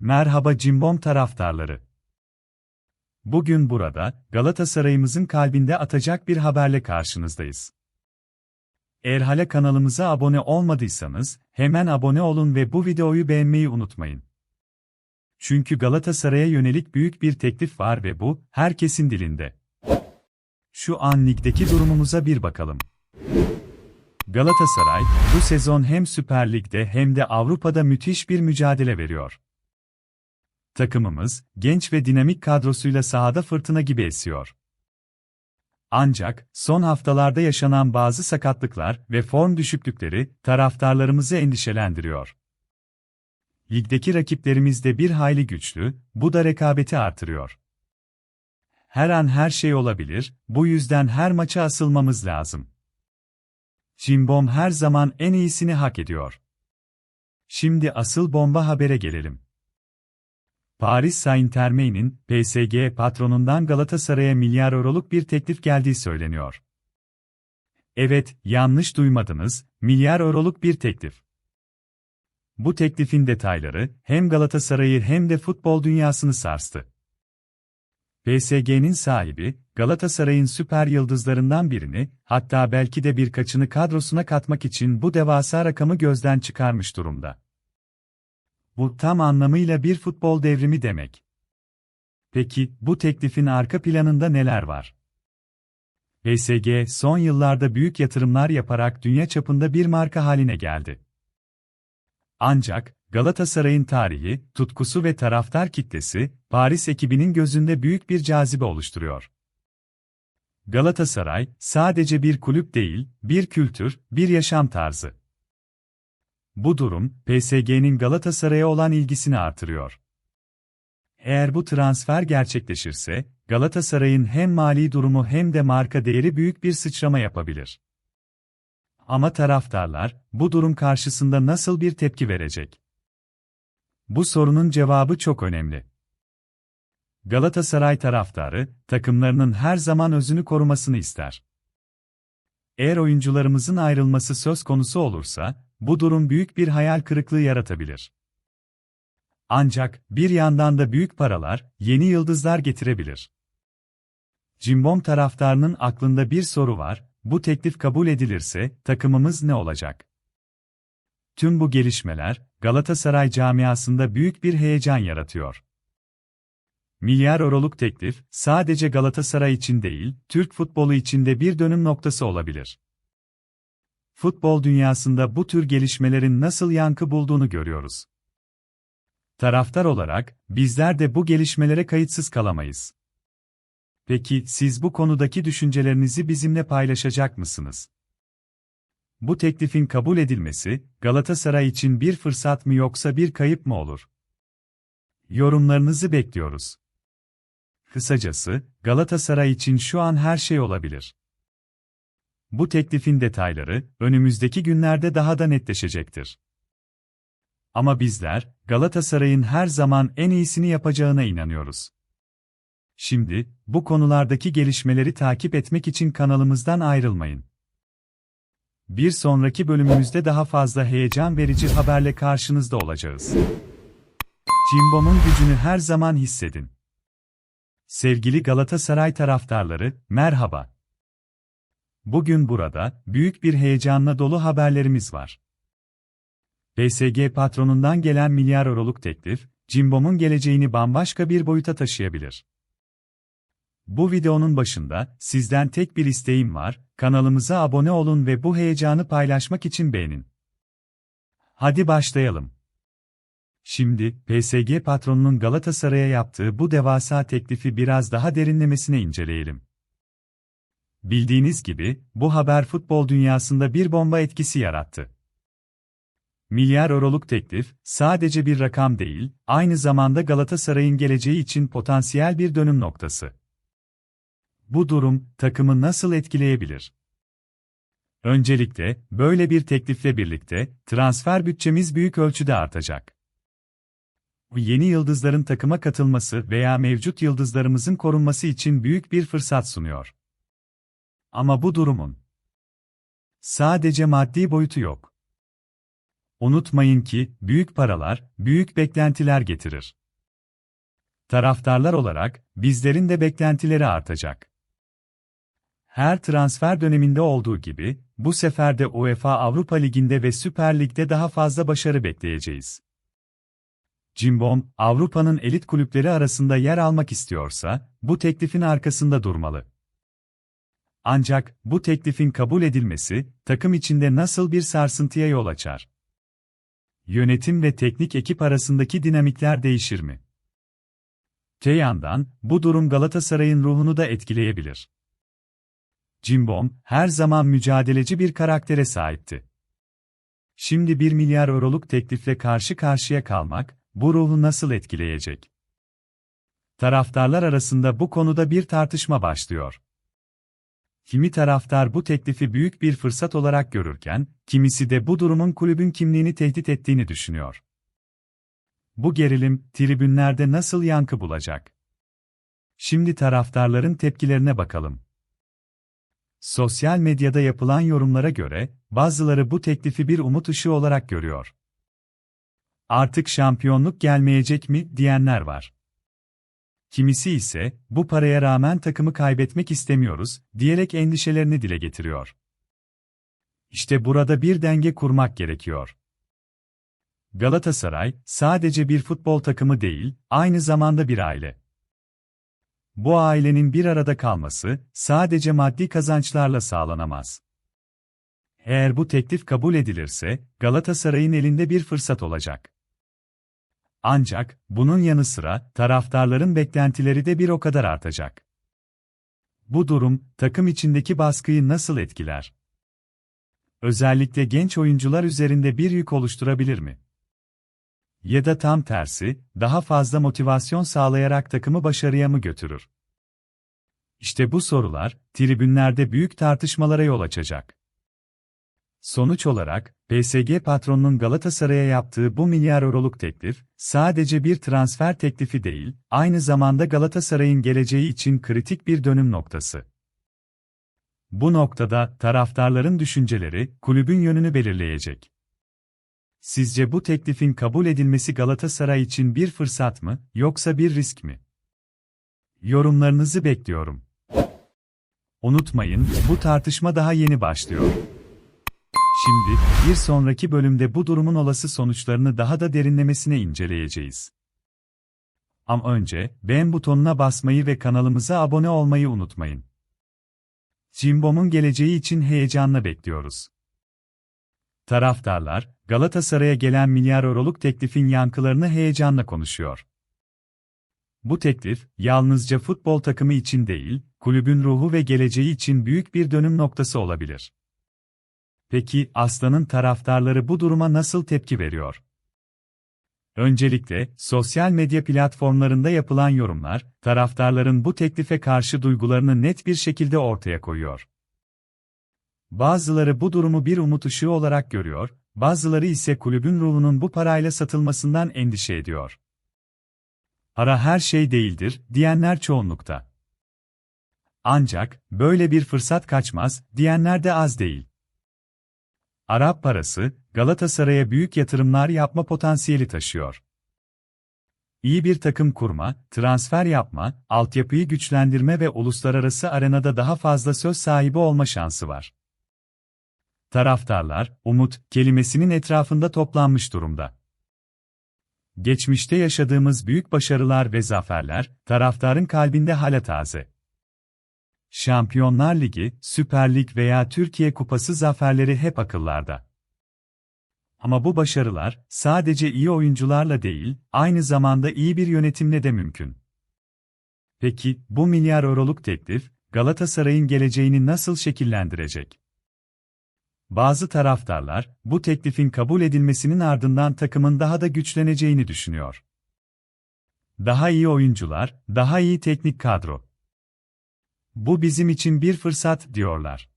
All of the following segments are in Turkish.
Merhaba Cimbom taraftarları. Bugün burada, Galatasaray'ımızın kalbinde atacak bir haberle karşınızdayız. Eğer hala kanalımıza abone olmadıysanız, hemen abone olun ve bu videoyu beğenmeyi unutmayın. Çünkü Galatasaray'a yönelik büyük bir teklif var ve bu, herkesin dilinde. Şu an ligdeki durumumuza bir bakalım. Galatasaray, bu sezon hem Süper Lig'de hem de Avrupa'da müthiş bir mücadele veriyor. Takımımız, genç ve dinamik kadrosuyla sahada fırtına gibi esiyor. Ancak, son haftalarda yaşanan bazı sakatlıklar ve form düşüklükleri, taraftarlarımızı endişelendiriyor. Ligdeki rakiplerimiz de bir hayli güçlü, bu da rekabeti artırıyor. Her an her şey olabilir, bu yüzden her maça asılmamız lazım. Cimbom her zaman en iyisini hak ediyor. Şimdi asıl bomba habere gelelim. Paris Saint-Germain'in PSG patronundan Galatasaray'a milyar euroluk bir teklif geldiği söyleniyor. Evet, yanlış duymadınız, milyar euroluk bir teklif. Bu teklifin detayları hem Galatasaray'ı hem de futbol dünyasını sarstı. PSG'nin sahibi, Galatasaray'ın süper yıldızlarından birini, hatta belki de birkaçını kadrosuna katmak için bu devasa rakamı gözden çıkarmış durumda. Bu tam anlamıyla bir futbol devrimi demek. Peki, bu teklifin arka planında neler var? PSG, son yıllarda büyük yatırımlar yaparak dünya çapında bir marka haline geldi. Ancak, Galatasaray'ın tarihi, tutkusu ve taraftar kitlesi, Paris ekibinin gözünde büyük bir cazibe oluşturuyor. Galatasaray, sadece bir kulüp değil, bir kültür, bir yaşam tarzı. Bu durum, PSG'nin Galatasaray'a olan ilgisini artırıyor. Eğer bu transfer gerçekleşirse, Galatasaray'ın hem mali durumu hem de marka değeri büyük bir sıçrama yapabilir. Ama taraftarlar, bu durum karşısında nasıl bir tepki verecek? Bu sorunun cevabı çok önemli. Galatasaray taraftarı, takımlarının her zaman özünü korumasını ister. Eğer oyuncularımızın ayrılması söz konusu olursa, bu durum büyük bir hayal kırıklığı yaratabilir. Ancak, bir yandan da büyük paralar, yeni yıldızlar getirebilir. Cimbom taraftarının aklında bir soru var, bu teklif kabul edilirse, takımımız ne olacak? Tüm bu gelişmeler, Galatasaray camiasında büyük bir heyecan yaratıyor. Milyar euroluk teklif, sadece Galatasaray için değil, Türk futbolu için de bir dönüm noktası olabilir. Futbol dünyasında bu tür gelişmelerin nasıl yankı bulduğunu görüyoruz. Taraftar olarak, bizler de bu gelişmelere kayıtsız kalamayız. Peki, siz bu konudaki düşüncelerinizi bizimle paylaşacak mısınız? Bu teklifin kabul edilmesi, Galatasaray için bir fırsat mı yoksa bir kayıp mı olur? Yorumlarınızı bekliyoruz. Kısacası, Galatasaray için şu an her şey olabilir. Bu teklifin detayları, önümüzdeki günlerde daha da netleşecektir. Ama bizler, Galatasaray'ın her zaman en iyisini yapacağına inanıyoruz. Şimdi, bu konulardaki gelişmeleri takip etmek için kanalımızdan ayrılmayın. Bir sonraki bölümümüzde daha fazla heyecan verici haberle karşınızda olacağız. Cimbom'un gücünü her zaman hissedin. Sevgili Galatasaray taraftarları, merhaba. Bugün burada, büyük bir heyecanla dolu haberlerimiz var. PSG patronundan gelen milyar euroluk teklif, Cimbom'un geleceğini bambaşka bir boyuta taşıyabilir. Bu videonun başında, sizden tek bir isteğim var, kanalımıza abone olun ve bu heyecanı paylaşmak için beğenin. Hadi başlayalım. Şimdi, PSG patronunun Galatasaray'a yaptığı bu devasa teklifi biraz daha derinlemesine inceleyelim. Bildiğiniz gibi, bu haber futbol dünyasında bir bomba etkisi yarattı. Milyar euroluk teklif, sadece bir rakam değil, aynı zamanda Galatasaray'ın geleceği için potansiyel bir dönüm noktası. Bu durum, takımı nasıl etkileyebilir? Öncelikle, böyle bir teklifle birlikte, transfer bütçemiz büyük ölçüde artacak. Yeni yıldızların takıma katılması veya mevcut yıldızlarımızın korunması için büyük bir fırsat sunuyor. Ama bu durumun sadece maddi boyutu yok. Unutmayın ki, büyük paralar, büyük beklentiler getirir. Taraftarlar olarak, bizlerin de beklentileri artacak. Her transfer döneminde olduğu gibi, bu sefer de UEFA Avrupa Ligi'nde ve Süper Lig'de daha fazla başarı bekleyeceğiz. Cimbom, Avrupa'nın elit kulüpleri arasında yer almak istiyorsa, bu teklifin arkasında durmalı. Ancak, bu teklifin kabul edilmesi, takım içinde nasıl bir sarsıntıya yol açar? Yönetim ve teknik ekip arasındaki dinamikler değişir mi? Te yandan, bu durum Galatasaray'ın ruhunu da etkileyebilir. Cimbom, her zaman mücadeleci bir karaktere sahipti. Şimdi 1 milyar euroluk teklifle karşı karşıya kalmak, bu ruhu nasıl etkileyecek? Taraftarlar arasında bu konuda bir tartışma başlıyor. Kimi taraftar bu teklifi büyük bir fırsat olarak görürken, kimisi de bu durumun kulübün kimliğini tehdit ettiğini düşünüyor. Bu gerilim, tribünlerde nasıl yankı bulacak? Şimdi taraftarların tepkilerine bakalım. Sosyal medyada yapılan yorumlara göre, bazıları bu teklifi bir umut ışığı olarak görüyor. Artık şampiyonluk gelmeyecek mi diyenler var. Kimisi ise, bu paraya rağmen takımı kaybetmek istemiyoruz, diyerek endişelerini dile getiriyor. İşte burada bir denge kurmak gerekiyor. Galatasaray, sadece bir futbol takımı değil, aynı zamanda bir aile. Bu ailenin bir arada kalması, sadece maddi kazançlarla sağlanamaz. Eğer bu teklif kabul edilirse, Galatasaray'ın elinde bir fırsat olacak. Ancak, bunun yanı sıra, taraftarların beklentileri de bir o kadar artacak. Bu durum, takım içindeki baskıyı nasıl etkiler? Özellikle genç oyuncular üzerinde bir yük oluşturabilir mi? Ya da tam tersi, daha fazla motivasyon sağlayarak takımı başarıya mı götürür? İşte bu sorular, tribünlerde büyük tartışmalara yol açacak. Sonuç olarak, PSG patronunun Galatasaray'a yaptığı bu milyar euroluk teklif, sadece bir transfer teklifi değil, aynı zamanda Galatasaray'ın geleceği için kritik bir dönüm noktası. Bu noktada taraftarların düşünceleri kulübün yönünü belirleyecek. Sizce bu teklifin kabul edilmesi Galatasaray için bir fırsat mı, yoksa bir risk mi? Yorumlarınızı bekliyorum. Unutmayın, bu tartışma daha yeni başlıyor. Şimdi, bir sonraki bölümde bu durumun olası sonuçlarını daha da derinlemesine inceleyeceğiz. Ama önce, beğen butonuna basmayı ve kanalımıza abone olmayı unutmayın. Cimbom'un geleceği için heyecanla bekliyoruz. Taraftarlar, Galatasaray'a gelen milyar euroluk teklifin yankılarını heyecanla konuşuyor. Bu teklif, yalnızca futbol takımı için değil, kulübün ruhu ve geleceği için büyük bir dönüm noktası olabilir. Peki, Aslan'ın taraftarları bu duruma nasıl tepki veriyor? Öncelikle, sosyal medya platformlarında yapılan yorumlar, taraftarların bu teklife karşı duygularını net bir şekilde ortaya koyuyor. Bazıları bu durumu bir umut ışığı olarak görüyor, bazıları ise kulübün ruhunun bu parayla satılmasından endişe ediyor. Para her şey değildir, diyenler çoğunlukta. Ancak, böyle bir fırsat kaçmaz, diyenler de az değil. Arap parası, Galatasaray'a büyük yatırımlar yapma potansiyeli taşıyor. İyi bir takım kurma, transfer yapma, altyapıyı güçlendirme ve uluslararası arenada daha fazla söz sahibi olma şansı var. Taraftarlar, umut kelimesinin etrafında toplanmış durumda. Geçmişte yaşadığımız büyük başarılar ve zaferler, taraftarın kalbinde hala taze. Şampiyonlar Ligi, Süper Lig veya Türkiye Kupası zaferleri hep akıllarda. Ama bu başarılar, sadece iyi oyuncularla değil, aynı zamanda iyi bir yönetimle de mümkün. Peki, bu milyar euroluk teklif, Galatasaray'ın geleceğini nasıl şekillendirecek? Bazı taraftarlar, bu teklifin kabul edilmesinin ardından takımın daha da güçleneceğini düşünüyor. Daha iyi oyuncular, daha iyi teknik kadro. Bu bizim için bir fırsat, diyorlar.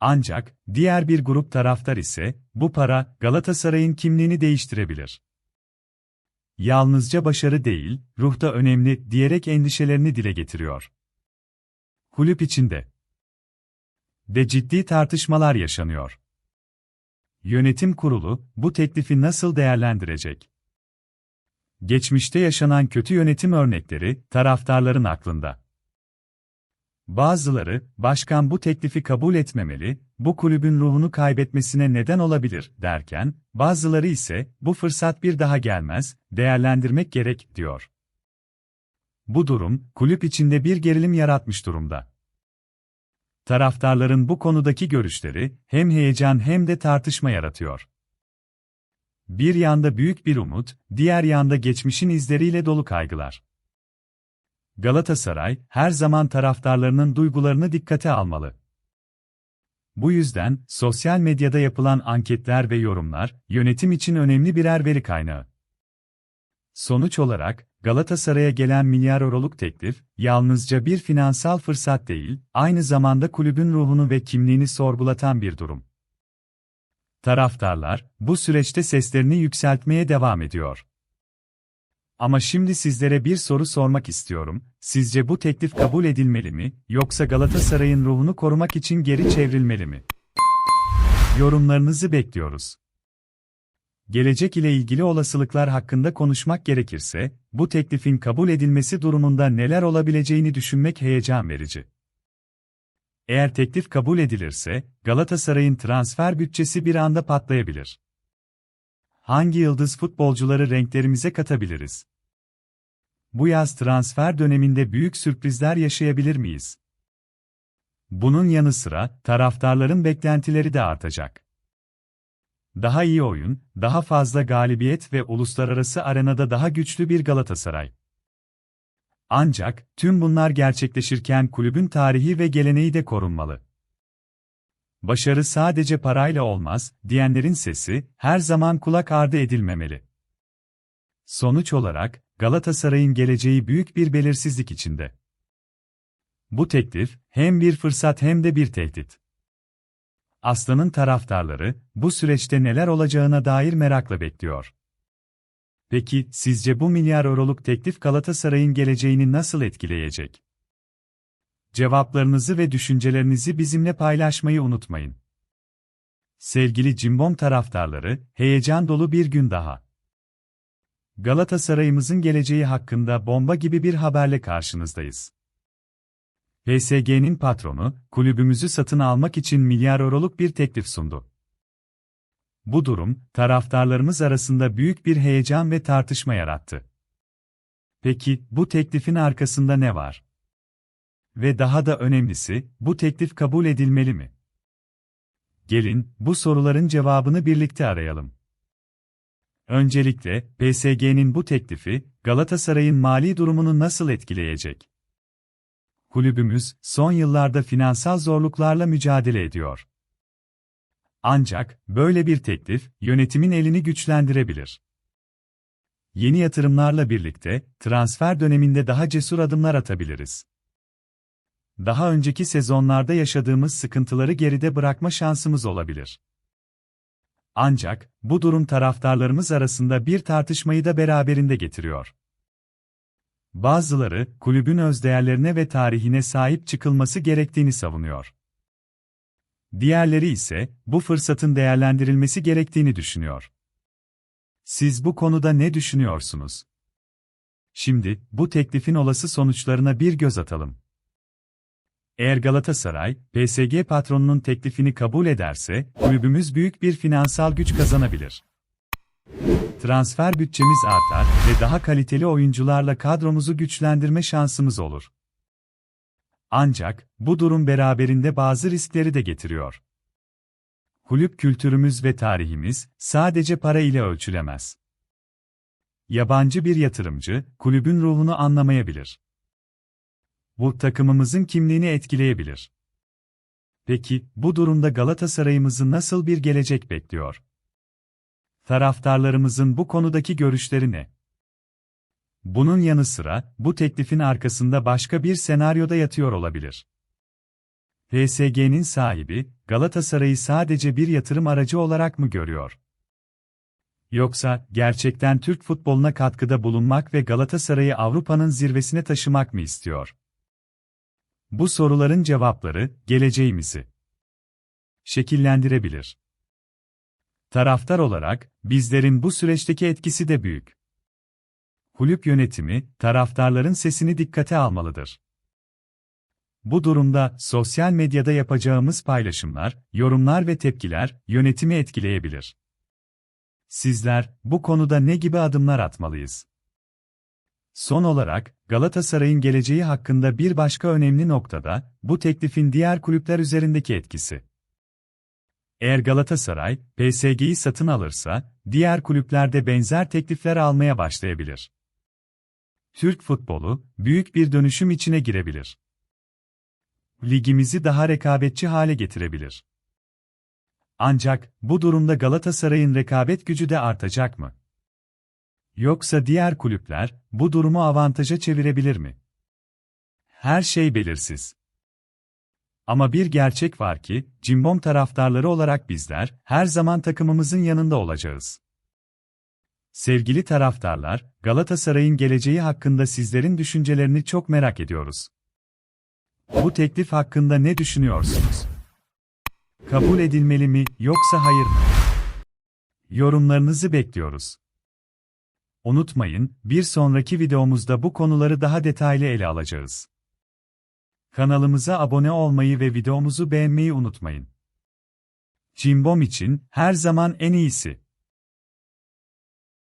Ancak, diğer bir grup taraftar ise, bu para, Galatasaray'ın kimliğini değiştirebilir. Yalnızca başarı değil, ruh da önemli, diyerek endişelerini dile getiriyor. Kulüp içinde de ciddi tartışmalar yaşanıyor. Yönetim kurulu bu teklifi nasıl değerlendirecek? Geçmişte yaşanan kötü yönetim örnekleri taraftarların aklında. Bazıları, başkan bu teklifi kabul etmemeli, bu kulübün ruhunu kaybetmesine neden olabilir derken, bazıları ise bu fırsat bir daha gelmez, değerlendirmek gerek diyor. Bu durum kulüp içinde bir gerilim yaratmış durumda. Taraftarların bu konudaki görüşleri hem heyecan hem de tartışma yaratıyor. Bir yanda büyük bir umut, diğer yanda geçmişin izleriyle dolu kaygılar. Galatasaray, her zaman taraftarlarının duygularını dikkate almalı. Bu yüzden, sosyal medyada yapılan anketler ve yorumlar, yönetim için önemli birer veri kaynağı. Sonuç olarak, Galatasaray'a gelen milyar euroluk teklif, yalnızca bir finansal fırsat değil, aynı zamanda kulübün ruhunu ve kimliğini sorgulatan bir durum. Taraftarlar, bu süreçte seslerini yükseltmeye devam ediyor. Ama şimdi sizlere bir soru sormak istiyorum. Sizce bu teklif kabul edilmeli mi, yoksa Galatasaray'ın ruhunu korumak için geri çevrilmeli mi? Yorumlarınızı bekliyoruz. Gelecek ile ilgili olasılıklar hakkında konuşmak gerekirse, bu teklifin kabul edilmesi durumunda neler olabileceğini düşünmek heyecan verici. Eğer teklif kabul edilirse, Galatasaray'ın transfer bütçesi bir anda patlayabilir. Hangi yıldız futbolcuları renklerimize katabiliriz? Bu yaz transfer döneminde büyük sürprizler yaşayabilir miyiz? Bunun yanı sıra taraftarların beklentileri de artacak. Daha iyi oyun, daha fazla galibiyet ve uluslararası arenada daha güçlü bir Galatasaray. Ancak tüm bunlar gerçekleşirken kulübün tarihi ve geleneği de korunmalı. Başarı sadece parayla olmaz, diyenlerin sesi her zaman kulak ardı edilmemeli. Sonuç olarak Galatasaray'ın geleceği büyük bir belirsizlik içinde. Bu teklif hem bir fırsat hem de bir tehdit. Aslan'ın taraftarları bu süreçte neler olacağına dair merakla bekliyor. Peki sizce bu milyar euroluk teklif Galatasaray'ın geleceğini nasıl etkileyecek? Cevaplarınızı ve düşüncelerinizi bizimle paylaşmayı unutmayın. Sevgili Cimbom taraftarları, heyecan dolu bir gün daha. Galatasaray'ımızın geleceği hakkında bomba gibi bir haberle karşınızdayız. PSG'nin patronu, kulübümüzü satın almak için milyar euroluk bir teklif sundu. Bu durum, taraftarlarımız arasında büyük bir heyecan ve tartışma yarattı. Peki, bu teklifin arkasında ne var? Ve daha da önemlisi, bu teklif kabul edilmeli mi? Gelin, bu soruların cevabını birlikte arayalım. Öncelikle, PSG'nin bu teklifi, Galatasaray'ın mali durumunu nasıl etkileyecek? Kulübümüz, son yıllarda finansal zorluklarla mücadele ediyor. Ancak, böyle bir teklif, yönetimin elini güçlendirebilir. Yeni yatırımlarla birlikte, transfer döneminde daha cesur adımlar atabiliriz. Daha önceki sezonlarda yaşadığımız sıkıntıları geride bırakma şansımız olabilir. Ancak, bu durum taraftarlarımız arasında bir tartışmayı da beraberinde getiriyor. Bazıları, kulübün özdeğerlerine ve tarihine sahip çıkılması gerektiğini savunuyor. Diğerleri ise, bu fırsatın değerlendirilmesi gerektiğini düşünüyor. Siz bu konuda ne düşünüyorsunuz? Şimdi, bu teklifin olası sonuçlarına bir göz atalım. Eğer Galatasaray, PSG patronunun teklifini kabul ederse, kulübümüz büyük bir finansal güç kazanabilir. Transfer bütçemiz artar ve daha kaliteli oyuncularla kadromuzu güçlendirme şansımız olur. Ancak, bu durum beraberinde bazı riskleri de getiriyor. Kulüp kültürümüz ve tarihimiz, sadece para ile ölçülemez. Yabancı bir yatırımcı, kulübün ruhunu anlamayabilir. Bu takımımızın kimliğini etkileyebilir. Peki, bu durumda Galatasaray'ımızı nasıl bir gelecek bekliyor? Taraftarlarımızın bu konudaki görüşleri ne? Bunun yanı sıra, bu teklifin arkasında başka bir senaryoda yatıyor olabilir. PSG'nin sahibi, Galatasaray'ı sadece bir yatırım aracı olarak mı görüyor? Yoksa, gerçekten Türk futboluna katkıda bulunmak ve Galatasaray'ı Avrupa'nın zirvesine taşımak mı istiyor? Bu soruların cevapları, geleceğimizi şekillendirebilir. Taraftar olarak, bizlerin bu süreçteki etkisi de büyük. Kulüp yönetimi, taraftarların sesini dikkate almalıdır. Bu durumda, sosyal medyada yapacağımız paylaşımlar, yorumlar ve tepkiler, yönetimi etkileyebilir. Sizler, bu konuda ne gibi adımlar atmalıyız? Son olarak, Galatasaray'ın geleceği hakkında bir başka önemli noktada, bu teklifin diğer kulüpler üzerindeki etkisi. Eğer Galatasaray, PSG'yi satın alırsa, diğer kulüpler de benzer teklifler almaya başlayabilir. Türk futbolu, büyük bir dönüşüm içine girebilir. Ligimizi daha rekabetçi hale getirebilir. Ancak, bu durumda Galatasaray'ın rekabet gücü de artacak mı? Yoksa diğer kulüpler, bu durumu avantaja çevirebilir mi? Her şey belirsiz. Ama bir gerçek var ki, Cimbom taraftarları olarak bizler, her zaman takımımızın yanında olacağız. Sevgili taraftarlar, Galatasaray'ın geleceği hakkında sizlerin düşüncelerini çok merak ediyoruz. Bu teklif hakkında ne düşünüyorsunuz? Kabul edilmeli mi, yoksa hayır mı? Yorumlarınızı bekliyoruz. Unutmayın, bir sonraki videomuzda bu konuları daha detaylı ele alacağız. Kanalımıza abone olmayı ve videomuzu beğenmeyi unutmayın. Cimbom için her zaman en iyisi.